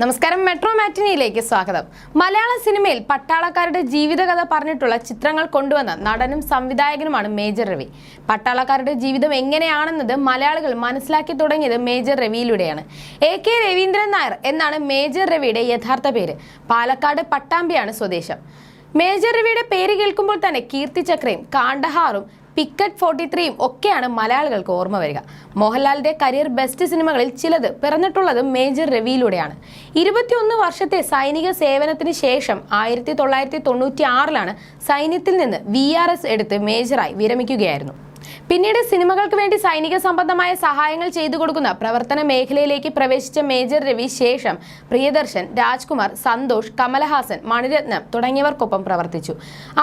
നമസ്കാരം മെട്രോ മാറ്റിനിയിലേക്ക് സ്വാഗതം. മലയാള സിനിമയിൽ പട്ടാളക്കാരുടെ ജീവിതകഥ പറഞ്ഞിട്ടുള്ള ചിത്രങ്ങൾ കൊണ്ടുവന്ന നടനും സംവിധായകനുമാണ് മേജർ രവി. പട്ടാളക്കാരുടെ ജീവിതം എങ്ങനെയാണെന്നത് മലയാളികൾ മനസ്സിലാക്കി തുടങ്ങിയത് മേജർ രവിയിലൂടെയാണ്. എ കെ രവീന്ദ്രൻ നായർ എന്നാണ് മേജർ രവിയുടെ യഥാർത്ഥ പേര്. പാലക്കാട് പട്ടാമ്പിയാണ് സ്വദേശം. മേജർ രവിയുടെ പേര് കേൾക്കുമ്പോൾ തന്നെ കീർത്തിചക്രയും കാണ്ടഹാറും പിക്കറ്റ് ഫോർട്ടി ത്രീയും ഒക്കെയാണ് മലയാളികൾക്ക് ഓർമ്മ വരിക. മോഹൻലാലിന്റെ കരിയർ ബെസ്റ്റ് സിനിമകളിൽ ചിലത് പിറന്നിട്ടുള്ളത് മേജർ രവിയിലൂടെയാണ് ഇരുപത്തിയൊന്ന് വർഷത്തെ സൈനിക സേവനത്തിന് ശേഷം ആയിരത്തി തൊള്ളായിരത്തി തൊണ്ണൂറ്റി ആറിലാണ് സൈന്യത്തിൽ നിന്ന് വി ആർ എസ് എടുത്ത് മേജറായി വിരമിക്കുകയായിരുന്നു. പിന്നീട് സിനിമകൾക്ക് വേണ്ടി സൈനിക സംബന്ധമായ സഹായങ്ങൾ ചെയ്തു കൊടുക്കുന്ന പ്രവർത്തന മേഖലയിലേക്ക് പ്രവേശിച്ച മേജർ രവി ശേഷം പ്രിയദർശൻ രാജ്കുമാർ സന്തോഷ് കമലഹാസൻ മണിരത്നം തുടങ്ങിയവർക്കൊപ്പം പ്രവർത്തിച്ചു.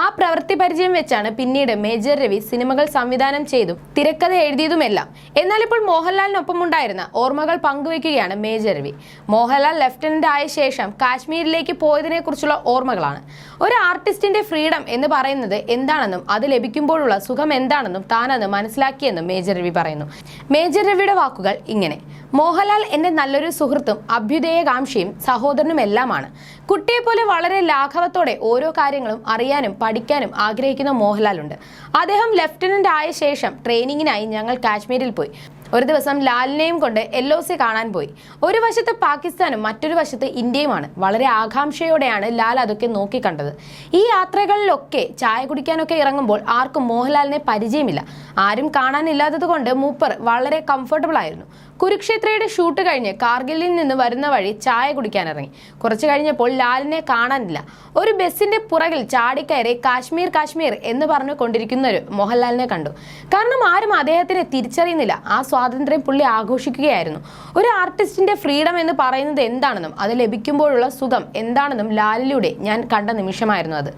ആ പ്രവൃത്തി പരിചയം വെച്ചാണ് പിന്നീട് മേജർ രവി സിനിമകൾ സംവിധാനം ചെയ്തും തിരക്കഥ എഴുതിയതുമെല്ലാം. എന്നാൽ ഇപ്പോൾ മോഹൻലാലിനൊപ്പം ഉണ്ടായിരുന്ന ഓർമ്മകൾ പങ്കുവയ്ക്കുകയാണ് മേജർ രവി. മോഹൻലാൽ ലെഫ്റ്റനന്റ് ആയ ശേഷം കാശ്മീരിലേക്ക് പോയതിനെ കുറിച്ചുള്ള ഓർമ്മകളാണ്. ഒരു ആർട്ടിസ്റ്റിന്റെ ഫ്രീഡം എന്ന് പറയുന്നത് എന്താണെന്നും അത് ലഭിക്കുമ്പോഴുള്ള സുഖം എന്താണെന്നും താനത് മനസ്സിലാക്കിയെന്നും മേജർ രവി പറയുന്നു. മേജർ രവിയുടെ വാക്കുകൾ ഇങ്ങനെ. മോഹൻലാൽ എന്റെ നല്ലൊരു സുഹൃത്തും അഭ്യുദയകാംക്ഷിയും സഹോദരനും എല്ലാമാണ് കുട്ടിയെ പോലെ വളരെ ലാഘവത്തോടെ ഓരോ കാര്യങ്ങളും അറിയാനും പഠിക്കാനും ആഗ്രഹിക്കുന്ന മോഹൻലാലുണ്ട്. അദ്ദേഹം ലെഫ്റ്റനന്റ് ആയ ശേഷം ട്രെയിനിങ്ങിനായി ഞങ്ങൾ കാശ്മീരിൽ പോയി. ഒരു ദിവസം ലാലിനെയും കൊണ്ട് എൽ ഒ സി കാണാൻ പോയി. ഒരു വശത്ത് പാകിസ്ഥാനും മറ്റൊരു വശത്ത് ഇന്ത്യയുമാണ്. വളരെ ആകാംക്ഷയോടെയാണ് ലാൽ അതൊക്കെ നോക്കിക്കണ്ടത്. ഈ യാത്രകളിലൊക്കെ ചായ കുടിക്കാനൊക്കെ ഇറങ്ങുമ്പോൾ ആർക്കും മോഹൻലാലിനെ പരിചയമില്ല. ആരും കാണാനില്ലാത്തത് കൊണ്ട് മൂപ്പർ വളരെ കംഫർട്ടബിൾ ആയിരുന്നു. കുരുക്ഷേത്രയുടെ ഷൂട്ട് കഴിഞ്ഞ് കാർഗിലിൽ നിന്ന് വരുന്ന വഴി ചായ കുടിക്കാനിറങ്ങി. കുറച്ചു കഴിഞ്ഞപ്പോൾ ലാലിനെ കാണാനില്ല. ഒരു ബസ്സിന്റെ പുറകിൽ ചാടിക്കയറി കാശ്മീർ കാശ്മീർ എന്ന് പറഞ്ഞു കൊണ്ടിരിക്കുന്ന ഒരു മോഹൻലാലിനെ കണ്ടു. കാരണം ആരും അദ്ദേഹത്തിനെ തിരിച്ചറിയുന്നില്ല. ആ സ്വാതന്ത്ര്യം പുള്ളി ആഘോഷിക്കുകയായിരുന്നു. ഒരു ആർട്ടിസ്റ്റിന്റെ ഫ്രീഡം എന്ന് പറയുന്നത് എന്താണെന്നും അത് ലഭിക്കുമ്പോഴുള്ള സുഖം എന്താണെന്നും ലാലിലൂടെ ഞാൻ കണ്ട നിമിഷമായിരുന്നു അത്.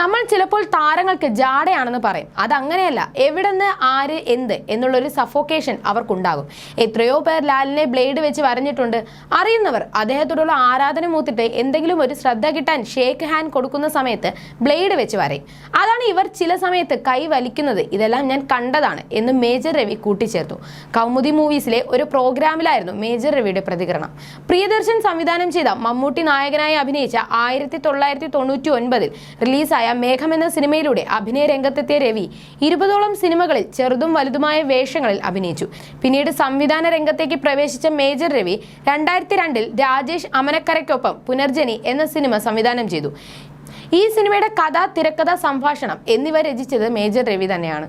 നമ്മൾ ചിലപ്പോൾ താരങ്ങൾക്ക് ജാടയാണെന്ന് പറയും. അതങ്ങനെയല്ല എവിടെന്ന് ആര് എന്ത് എന്നുള്ളൊരു സഫോക്കേഷൻ അവർക്കുണ്ടാകും. എത്രയോ പേർ ലാലിനെ ബ്ലേഡ് വെച്ച് വരഞ്ഞിട്ടുണ്ട്. അറിയുന്നവർ അദ്ദേഹത്തോടുള്ള ആരാധന മൂത്തിട്ട് എന്തെങ്കിലും ഒരു ശ്രദ്ധ കിട്ടാൻ ഷേക്ക് ഹാൻഡ് കൊടുക്കുന്ന സമയത്ത് ബ്ലേഡ് വെച്ച് വരയും. അതാണ് ഇവർ ചില സമയത്ത് കൈ വലിക്കുന്നത്. ഇതെല്ലാം ഞാൻ കണ്ടതാണ് എന്ന് മേജർ രവി കൂട്ടിച്ചേർത്തു. കൗമുദി മൂവീസിലെ ഒരു പ്രോഗ്രാമിലായിരുന്നു മേജർ രവിയുടെ പ്രതികരണം. പ്രിയദർശൻ സംവിധാനം ചെയ്ത മമ്മൂട്ടി നായകനായി അഭിനയിച്ച ആയിരത്തി തൊള്ളായിരത്തി തൊണ്ണൂറ്റി ഒൻപതിൽ റിലീസായ മേഘം എന്ന സിനിമയിലൂടെ അഭിനയ രംഗത്തെത്തിയ രവി ഇരുപതോളം സിനിമകളിൽ ചെറുതും വലുതുമായ വേഷങ്ങളിൽ അഭിനയിച്ചു. പിന്നീട് സംവിധാന രംഗത്തേക്ക് പ്രവേശിച്ച മേജർ രവി രണ്ടായിരത്തി രണ്ടിൽ രാജേഷ് അമനക്കരയ്ക്കൊപ്പം പുനർജനി എന്ന സിനിമ സംവിധാനം ചെയ്തു. ഈ സിനിമയുടെ കഥ തിരക്കഥ സംഭാഷണം എന്നിവ രചിച്ചത് മേജർ രവി തന്നെയാണ്.